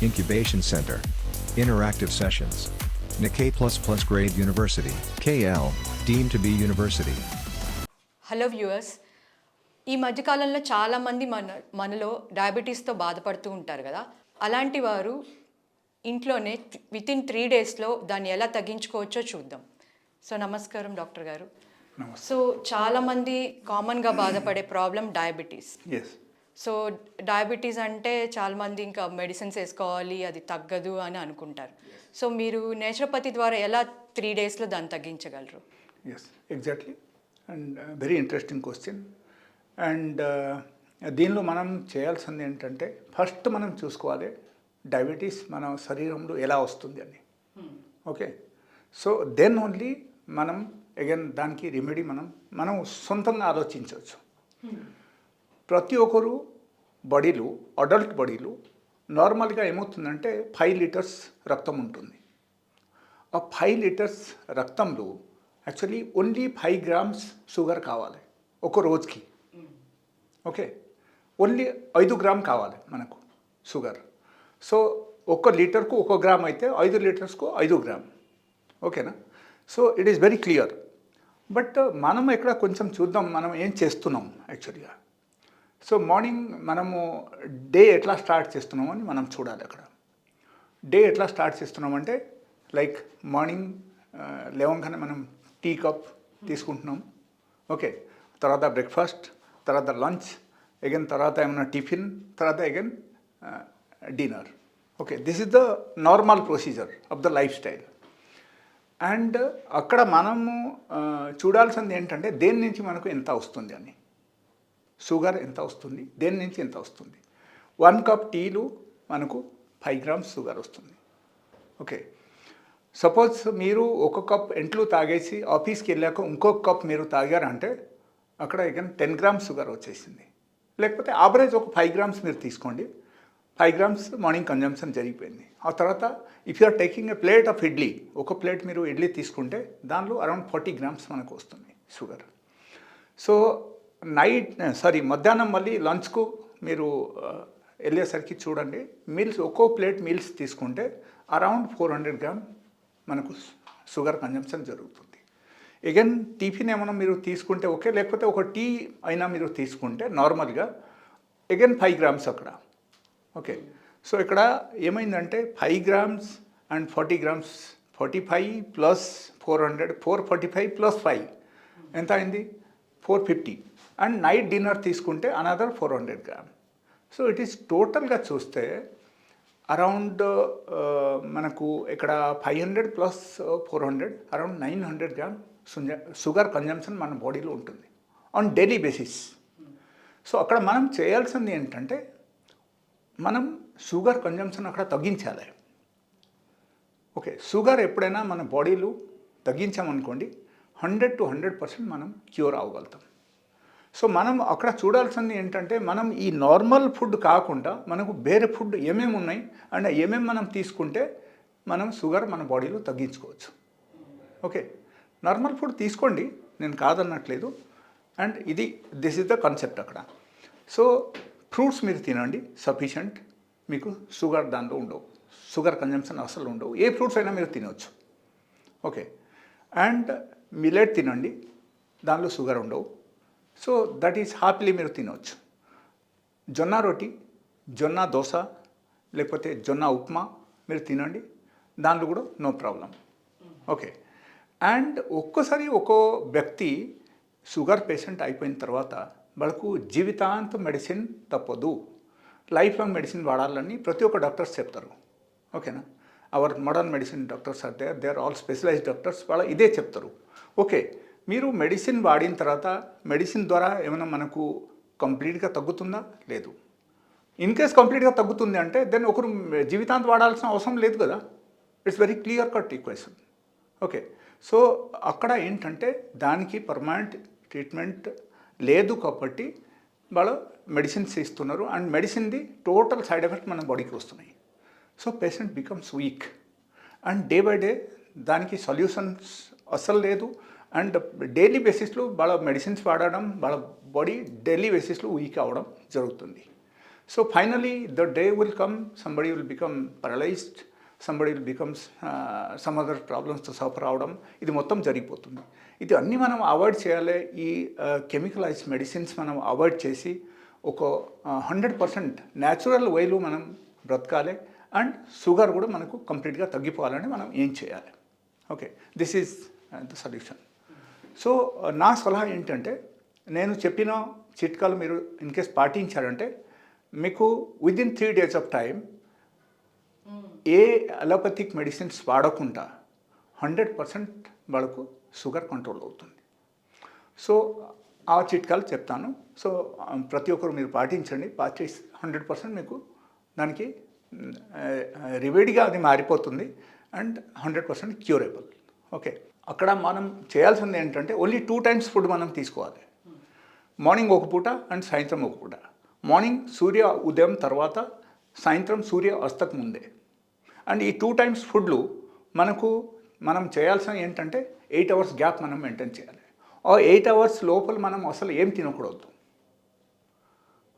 Incubation Center. Interactive sessions. Nikkei Plus Plus Grade University. KL. Deemed to be University. Hello viewers ఈ మధ్యకాలంలో చాలామంది మన మనలో డయాబెటీస్తో బాధపడుతూ ఉంటారు కదా అలాంటి వారు ఇంట్లోనే విత్ ఇన్ త్రీ డేస్లో దాన్ని ఎలా తగ్గించుకోవచ్చో చూద్దాం సో నమస్కారం డాక్టర్ గారు సో చాలామంది కామన్గా బాధపడే ప్రాబ్లం డయాబెటీస్ సో డయాబెటీస్ అంటే చాలామంది ఇంకా మెడిసిన్స్ వేసుకోవాలి అది తగ్గదు అని అనుకుంటారు. సో మీరు నేచురోపతి ద్వారా ఎలా త్రీ డేస్లో దాన్ని తగ్గించగలరు? Yes exactly and very interesting question and దీనిలో మనం చేయాల్సింది ఏంటంటే ఫస్ట్ మనం చూసుకోవాలి డయాబెటీస్ మన శరీరంలో ఎలా వస్తుంది అని. ఓకే సో దెన్ ఓన్లీ మనం అగైన్ దానికి రెమెడీ మనం మనం సొంతంగా ఆలోచించవచ్చు. ప్రతి ఒక్కరు బాడీలు అడల్ట్ బడీలు నార్మల్గా ఏమవుతుందంటే ఫైవ్ లీటర్స్ రక్తం ఉంటుంది. ఆ ఫైవ్ లీటర్స్ రక్తంలో actually only five grams sugar కావాలి ఒక రోజుకి. ఓకే? ఓన్లీ ఐదు గ్రామ్ కావాలి మనకు షుగర్. సో ఒక లీటర్కు ఒక గ్రామ్ అయితే ఐదు లీటర్స్కు ఐదు గ్రామ్. ఓకేనా? So it is very clear. But మనం ఇక్కడ కొంచెం చూద్దాం మనం ఏం చేస్తున్నాం యాక్చువల్గా. సో మార్నింగ్ మనము డే ఎట్లా స్టార్ట్ చేస్తున్నామని మనం చూడాలి అక్కడ. డే ఎట్లా స్టార్ట్ చేస్తున్నామంటే లైక్ మార్నింగ్ లేవంగానే మనం టీ కప్ తీసుకుంటున్నాం. ఓకే. తర్వాత బ్రేక్ఫాస్ట్ తర్వాత లంచ్ అగైన్ తర్వాత ఏమైనా టిఫిన్ తర్వాత again dinner. Okay. This is the normal procedure of the life style and అక్కడ మనము చూడాల్సింది ఏంటంటే దేని నుంచి మనకు ఎంత వస్తుంది అని. షుగర్ ఎంత వస్తుంది? దేని నుంచి ఎంత వస్తుంది? వన్ కప్ టీలు మనకు ఫైవ్ గ్రామ్స్ షుగర్ వస్తుంది. ఓకే. సపోజ్ మీరు ఒక కప్ ఎంట్లు తాగేసి ఆఫీస్కి వెళ్ళాక ఇంకొక కప్ మీరు తాగారంటే అక్కడ ఇక టెన్ గ్రామ్స్ షుగర్ వచ్చేసింది. లేకపోతే ఆవరేజ్ ఒక ఫైవ్ గ్రామ్స్ మీరు తీసుకోండి. ఫైవ్ గ్రామ్స్ మార్నింగ్ కన్జంప్షన్ జరిగిపోయింది. ఆ తర్వాత if are taking a plate of idli ఒక ప్లేట్ మీరు ఇడ్లీ తీసుకుంటే దానిలో అరౌండ్ ఫార్టీ గ్రామ్స్ మనకు వస్తుంది షుగర్. సో నైట్ సారీ మధ్యాహ్నం మళ్ళీ లంచ్కు మీరు వెళ్ళేసరికి చూడండి మీల్స్ ఒక్కో ప్లేట్ మీల్స్ తీసుకుంటే అరౌండ్ ఫోర్ హండ్రెడ్ గ్రామ్ మనకు షుగర్ కన్జంప్షన్ జరుగుతుంది. ఎగైన్ టిఫిన్ ఏమైనా మీరు తీసుకుంటే ఓకే లేకపోతే ఒక టీ అయినా మీరు తీసుకుంటే నార్మల్గా ఎగైన్ ఫైవ్ గ్రామ్స్ అక్కడ. ఓకే. సో ఇక్కడ ఏమైందంటే five grams and forty grams forty five plus four hundred four forty five plus five. ఎంత అయింది? Four fifty. And night dinner తీసుకుంటే another four hundred gram so it is టోటల్గా చూస్తే around uh, మనకు ఇక్కడ five hundred plus four hundred around nine hundred gram sugar consumption మన బాడీలో ఉంటుంది. ఆన్ డైలీ బేసిస్ సో అక్కడ మనం చేయాల్సింది ఏంటంటే మనం షుగర్ కన్జంప్షన్ అక్కడ తగ్గించాలి. ఓకే షుగర్ ఎప్పుడైనా మన బాడీలో తగ్గించామనుకోండి హండ్రెడ్ టు హండ్రెడ్ పర్సెంట్ మనం క్యూర్ అవ్వగలుగుతాం. సో మనం అక్కడ చూడాల్సింది ఏంటంటే మనం ఈ నార్మల్ ఫుడ్ కాకుండా మనకు వేరే ఫుడ్ ఏమేమి ఉన్నాయి అండ్ ఏమేమి మనం తీసుకుంటే మనం షుగర్ మన బాడీలో తగ్గించుకోవచ్చు. ఓకే నార్మల్ ఫుడ్ తీసుకోండి. నేను కాదన్నట్లేదు అండ్ ఇది దిస్ ఇస్ ద కాన్సెప్ట్ అక్కడ. సో ఫ్రూట్స్ మీరు తినండి. సఫిషియంట్ మీకు షుగర్ దానిలో ఉండవు. షుగర్ కన్జంప్షన్ అసలు ఉండవు. ఏ ఫ్రూట్స్ అయినా మీరు తినవచ్చు ఓకే అండ్ మిలెట్ తినండి. దానిలో షుగర్ ఉండవు. సో దట్ ఈస్ హ్యాపీలీ మీరు తినవచ్చు జొన్న రొట్టి జొన్న దోశ లేకపోతే జొన్న ఉప్మా మీరు తినండి. దాంట్లో కూడా నో ప్రాబ్లం. ఓకే. అండ్ ఒక్కోసారి ఒక్కో వ్యక్తి షుగర్ పేషెంట్ అయిపోయిన తర్వాత వాళ్ళకు జీవితాంతం మెడిసిన్ తప్పదు. లైఫ్ లాంగ్ మెడిసిన్ వాడాలని ప్రతి ఒక్క డాక్టర్స్ చెప్తారు. ఓకేనా? Our modern medicine doctors are they they are all specialized doctors వాళ్ళ ఇదే చెప్తారు. ఓకే. మీరు మెడిసిన్ వాడిన తర్వాత మెడిసిన్ ద్వారా ఏమైనా మనకు కంప్లీట్గా తగ్గుతుందా? లేదు. ఇన్ కేస్ కంప్లీట్గా తగ్గుతుంది అంటే దెన్ ఒకరు జీవితాంతం వాడాల్సిన అవసరం లేదు కదా? It's very clear cut equation. Okay. So అక్కడ ఏంటంటే దానికి పర్మనెంట్ ట్రీట్మెంట్ లేదు కాబట్టి వాళ్ళు మెడిసిన్స్ ఇస్తున్నారు. అండ్ మెడిసిన్ది టోటల్ సైడ్ ఎఫెక్ట్ మన బాడీకి వస్తున్నాయి. So patient becomes weak. And day by day దానికి సొల్యూషన్స్ అస్సలు లేదు. అండ్ డైలీ బేసిస్లో వాళ్ళ మెడిసిన్స్ వాడడం వాళ్ళ బాడీ డైలీ బేసిస్లో వీక్ అవ్వడం జరుగుతుంది. So finally the day will come somebody will become paralysed somebody will becomes some other ప్రాబ్లమ్స్తో suffer అవడం. ఇది మొత్తం జరిగిపోతుంది. ఇది అన్నీ మనం అవాయిడ్ చేయాలి. ఈ కెమికలైజ్ మెడిసిన్స్ మనం అవాయిడ్ చేసి ఒక హండ్రెడ్ పర్సెంట్ న్యాచురల్ వేలో మనం బ్రతకాలి. అండ్ షుగర్ కూడా మనకు కంప్లీట్గా తగ్గిపోవాలని మనం ఏం చేయాలి? Okay this is the solution so నా సలహా ఏంటంటే నేను చెప్పిన చిట్కాలు మీరు ఇన్ కేస్ పాటించారంటే మీకు within three days of time a allopathic medicines వాడకుండా హండ్రెడ్ పర్సెంట్ వాళ్ళకు షుగర్ కంట్రోల్ అవుతుంది. సో ఆ చిట్కాలు చెప్తాను. సో ప్రతి ఒక్కరు మీరు పాటించండి. పాటిస్తే హండ్రెడ్ పర్సెంట్ మీకు దానికి రివేడిగా అది మారిపోతుంది. And hundred percent curable okay. అక్కడ మనం చేయాల్సింది ఏంటంటే ఓన్లీ టూ టైమ్స్ ఫుడ్ మనం తీసుకోవాలి. మార్నింగ్ ఒక పూట అండ్ సాయంత్రం ఒక పూట. మార్నింగ్ సూర్య ఉదయం తర్వాత సాయంత్రం సూర్య అస్తకు ముందే. అండ్ ఈ టూ టైమ్స్ ఫుడ్లు మనకు మనం చేయాల్సిన ఏంటంటే ఎయిట్ అవర్స్ గ్యాప్ మనం మెయింటైన్ చేయాలి. ఆ ఎయిట్ అవర్స్ లోపల మనం అసలు ఏం తినకూడదు.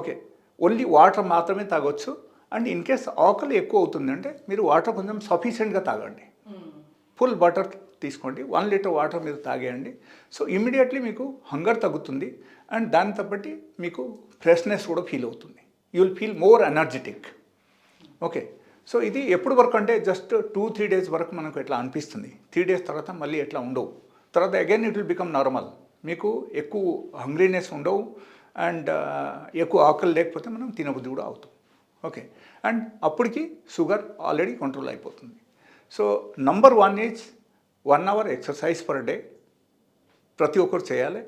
ఓకే ఓన్లీ వాటర్ మాత్రమే తాగొచ్చు. అండ్ ఇన్ కేస్ ఆకలి ఎక్కువ అవుతుందంటే మీరు వాటర్ కొంచెం సఫిషియెంట్గా తాగండి. ఫుల్ వాటర్ తీసుకోండి. వన్ లీటర్ వాటర్ మీరు తాగేయండి. సో ఇమీడియట్లీ మీకు హంగర్ తగ్గుతుంది. అండ్ దాని బట్టి మీకు ఫ్రెష్నెస్ కూడా ఫీల్ అవుతుంది. You will feel more energetic. Okay. So ఇది ఎప్పుడు వరకు అంటే జస్ట్ టూ త్రీ డేస్ వరకు మనకు ఎట్లా అనిపిస్తుంది. త్రీ డేస్ తర్వాత మళ్ళీ ఎట్లా ఉండవు. తర్వాత again it will become normal. మీకు ఎక్కువ హంగ్రీనెస్ ఉండవు. అండ్ ఎక్కువ ఆకలి లేకపోతే మనం తినబుద్ధి కూడా అవుతాం. ఓకే. అండ్ అప్పటికి షుగర్ ఆల్రెడీ కంట్రోల్ అయిపోతుంది. So number one is one hour exercise per day ప్రతి ఒక్కరు చేయాలి.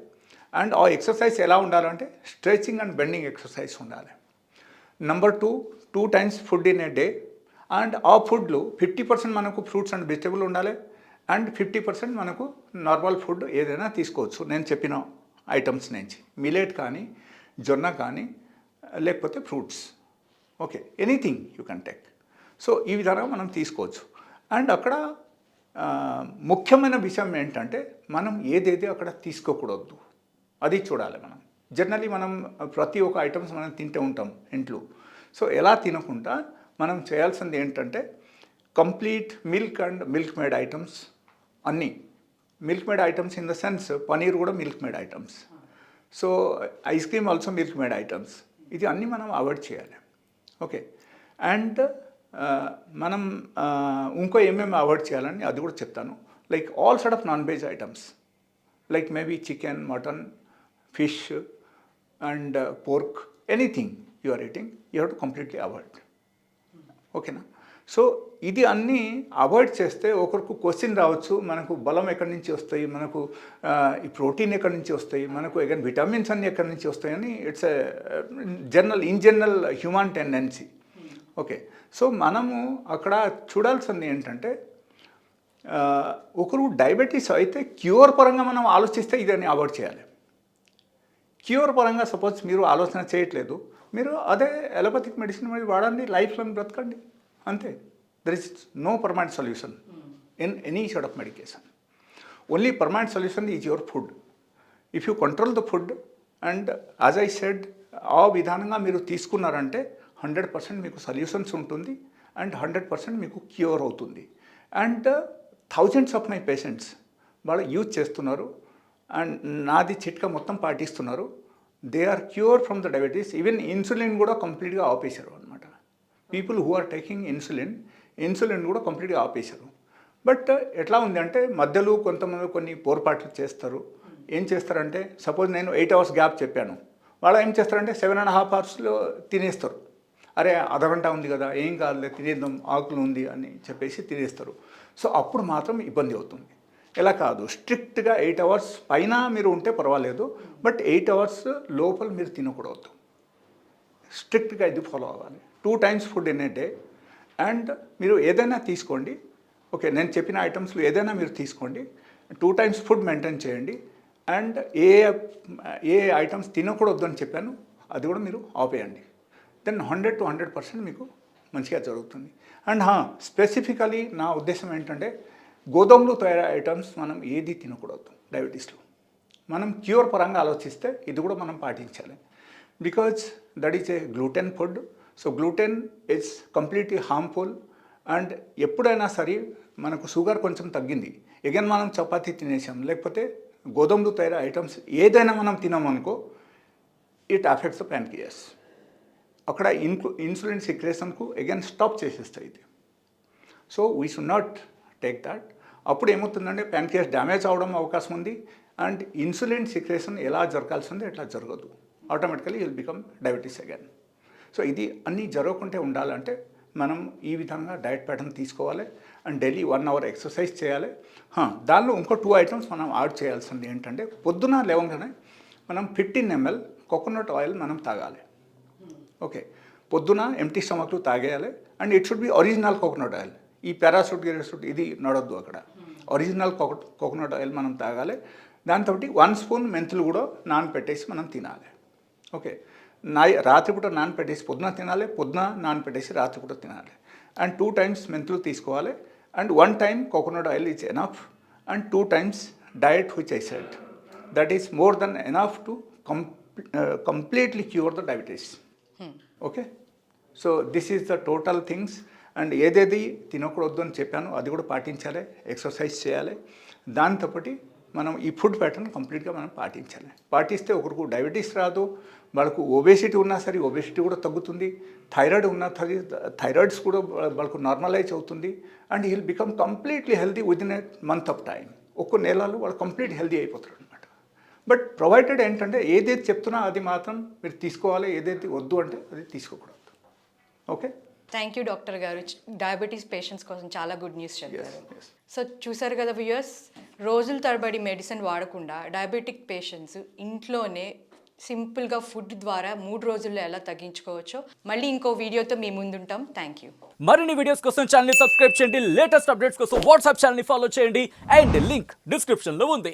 అండ్ ఆ ఎక్సర్సైజ్ ఎలా ఉండాలంటే స్ట్రెచింగ్ అండ్ బెండింగ్ ఎక్సర్సైజ్ ఉండాలి. Number two two times food in a day and ఆ ఫుడ్లు ఫిఫ్టీ పర్సెంట్ మనకు ఫ్రూట్స్ అండ్ వెజిటబుల్ ఉండాలి. అండ్ ఫిఫ్టీ పర్సెంట్ మనకు నార్మల్ ఫుడ్ ఏదైనా తీసుకోవచ్చు. నేను చెప్పిన ఐటమ్స్ నుంచి. మిలేట్ కానీ జొన్న కానీ లేకపోతే fruits. Okay anything you can take so ఈ విధంగా మనం తీసుకోవచ్చు. అండ్ అక్కడ ముఖ్యమైన విషయం ఏంటంటే మనం ఏదైతే అక్కడ తీసుకోకూడదు అది చూడాలి మనం. జనరలీ మనం ప్రతి ఒక్క ఐటమ్స్ మనం తింటూ ఉంటాం ఇంట్లో. సో ఎలా తినకుండా మనం చేయాల్సింది ఏంటంటే complete milk and milk made items అన్నీ. Milk made items in the sense paneer కూడా milk made items so ice cream also milk made items ఇది అన్నీ మనం అవాయిడ్ చేయాలి. ఓకే అండ్ మనం ఇంకో ఏమేమి అవాయిడ్ చేయాలని అది కూడా చెప్తాను. Like all sort of non veg items. Like maybe chicken mutton fish and pork anything you are eating you have to completely avoid. ఓకేనా? సో ఇది అన్నీ అవాయిడ్ చేస్తే ఒకరికి క్వశ్చన్ రావచ్చు మనకు బలం ఎక్కడి నుంచి వస్తాయి మనకు ఈ ప్రోటీన్ ఎక్కడి నుంచి వస్తాయి మనకు ఎగన్ విటమిన్స్ అన్నీ ఎక్కడి నుంచి వస్తాయని it's general in general human tendency. Okay. So మనము అక్కడ చూడాల్సింది ఏంటంటే ఒకరు డయాబెటీస్ అయితే క్యూర్ పరంగా మనం ఆలోచిస్తే ఇదని అవాయిడ్ చేయాలి. క్యూర్ పరంగా సపోజ్ మీరు ఆలోచన చేయట్లేదు మీరు అదే ఎలోపతిక్ మెడిసిన్ మీద వాడండి లైఫ్ లాంగ్ బ్రతకండి. అంతే. There is no permanent solution in any short of medication only permanent solution is your food if you control the food and as I said ఆ విధానంగా మీరు తీసుకున్నారంటే హండ్రెడ్ పర్సెంట్ మీకు solutions ఉంటుంది అండ్ హండ్రెడ్ పర్సెంట్ మీకు cure అవుతుంది. And thousands of my patients వాళ్ళు use చేస్తున్నారు అండ్ నాది చిట్కా మొత్తం పాటిస్తున్నారు. They are cure from the diabetes. Even insulin కూడా కంప్లీట్గా ఆపేశారు అనమాట people who are taking insulin insulin కూడా కంప్లీట్గా ఆపేశారు. బట్ ఎట్లా ఉంది అంటే మధ్యలో కొంతమంది కొన్ని పొరపాట్లు చేస్తారు. ఏం చేస్తారంటే సపోజ్ నేను ఎయిట్ అవర్స్ గ్యాప్ చెప్పాను. వాళ్ళు ఏం చేస్తారంటే సెవెన్ అండ్ హాఫ్ అవర్స్లో తినేస్తారు. అరే అర్ధగంట ఉంది కదా ఏం కాదులే తినేద్దాం ఆకులు ఉంది అని చెప్పేసి తినేస్తారు. సో అప్పుడు మాత్రం ఇబ్బంది అవుతుంది. ఇలా కాదు స్ట్రిక్ట్గా ఎయిట్ అవర్స్ పైన మీరు ఉంటే పర్వాలేదు బట్ ఎయిట్ అవర్స్ లోపల మీరు తినకూడదు. స్ట్రిక్ట్గా ఇది ఫాలో అవ్వాలి. Two times food in a day and మీరు ఏదైనా తీసుకోండి. ఓకే నేను చెప్పిన ఐటమ్స్లో ఏదైనా మీరు తీసుకోండి. టూ టైమ్స్ ఫుడ్ మెయింటైన్ చేయండి. అండ్ ఏ ఏ ఐటమ్స్ తినకూడదు అని చెప్పాను అది కూడా మీరు ఆపేయండి. Then hundred to hundred percent మీకు మంచిగా జరుగుతుంది. అండ్ హా స్పెసిఫికలీ నా ఉద్దేశం ఏంటంటే గోధుమలు తయారు ఐటమ్స్ మనం ఏది తినకూడదు డయాబెటీస్లో మనం క్యూర్ పరంగా ఆలోచిస్తే ఇది కూడా మనం పాటించాలి. Because that is a gluten food so gluten it's completely harmful and ఎప్పుడైనా సరే మనకు షుగర్ కొంచెం తగ్గింది. ఎగన్ మనం చపాతీ తినేసాం లేకపోతే గోధుమలు తయారు ఐటమ్స్ ఏదైనా మనం తినామనుకో ఇట్ అఫెక్ట్స్ ద ప్యాన్కియస్ అక్కడ ఇన్కు ఇన్సులిన్ సిక్రేషన్కు అగైన్ స్టాప్ చేసేస్తాయి ఇది. So we should not take that అప్పుడు ఏమవుతుందంటే ప్యాన్కియస్ డ్యామేజ్ అవడం అవకాశం ఉంది. అండ్ ఇన్సులిన్ సిక్రేషన్ ఎలా జరగాల్సింది ఎట్లా జరగదు. Automatically will become diabetes again so ఇది అన్నీ జరగకుంటే ఉండాలంటే మనం ఈ విధంగా డైట్ ప్యాటర్న్ తీసుకోవాలి. And daily one hour exercise చేయాలి. దానిలో ఇంకో టూ ఐటమ్స్ మనం యాడ్ చేయాల్సింది ఏంటంటే పొద్దున లేవగానే మనం ఫిఫ్టీన్ ఎంఎల్ కోకోనట్ ఆయిల్ మనం తాగాలి. ఓకే పొద్దున ఎంటీ స్టమక్లు తాగేయాలి. And it should be original coconut oil ఈ పారాసూట్ గిరాసూట్ ఇది నడవద్దు అక్కడ. ఒరిజినల్ కోకో కోకోనట్ ఆయిల్ మనం తాగాలి. దాంతో వన్ స్పూన్ మెంతులు కూడా నానపెట్టేసి మనం తినాలి. ఓకే నా రాత్రిపూట నానపెట్టేసి పొద్దున తినాలి పొద్దున నానపెట్టేసి రాత్రిపూట తినాలి. అండ్ టూ టైమ్స్ మెంతులు తీసుకోవాలి. And one time coconut oil is enough and two times diet which I set that is more than enough to completely cure the diabetes okay? So this is the total things and ఏదేది తినకూడదు అని చెప్పాను అది కూడా పాటించాలి exercise చేయాలి. దాంతోపాటి మనం ఈ ఫుడ్ ప్యాటర్న్ కంప్లీట్గా మనం పాటించాలి. పాటిస్తే ఒకరికి డయాబెటీస్ రాదు వాళ్ళకు ఒబేసిటీ ఉన్నా సరే ఒబేసిటీ కూడా తగ్గుతుంది థైరాయిడ్ ఉన్నా సరే థైరాయిడ్స్ కూడా వాళ్ళకు నార్మలైజ్ అవుతుంది. And heal become completely healthy within a month of time ఒక్క నెలలో వాళ్ళు కంప్లీట్ హెల్దీ అయిపోతారు అనమాట బట్ ప్రొవైడెడ్ ఏంటంటే ఏదైతే చెప్తున్నా అది మాత్రం మీరు తీసుకోవాలి ఏదైతే వద్దు అంటే అది తీసుకోకూడదు. ఓకే? థ్యాంక్ యూ డాక్టర్ గారు. డయాబెటీస్ పేషెంట్స్ కోసం చాలా గుడ్ న్యూస్ చెప్పారు. సో చూసారు కదా వ్యూయర్స్ రోజుల తరబడి మెడిసిన్ వాడకుండా డయాబెటిక్ పేషెంట్స్ ఇంట్లోనే సింపుల్గా ఫుడ్ ద్వారా మూడు రోజుల్లో ఎలా తగ్గించుకోవచ్చో మళ్ళీ ఇంకో వీడియోతో మీ ముందుంటాం. థ్యాంక్ యూ మరిన్ని వీడియోస్ కోసం ఛానల్ సబ్స్క్రైబ్ చేయండి. లేటెస్ట్ అప్డేట్స్ కోసం వాట్సాప్ ఛానల్ ఫాలో చేయండి. అండ్ లింక్ డిస్క్రిప్షన్లో ఉంది.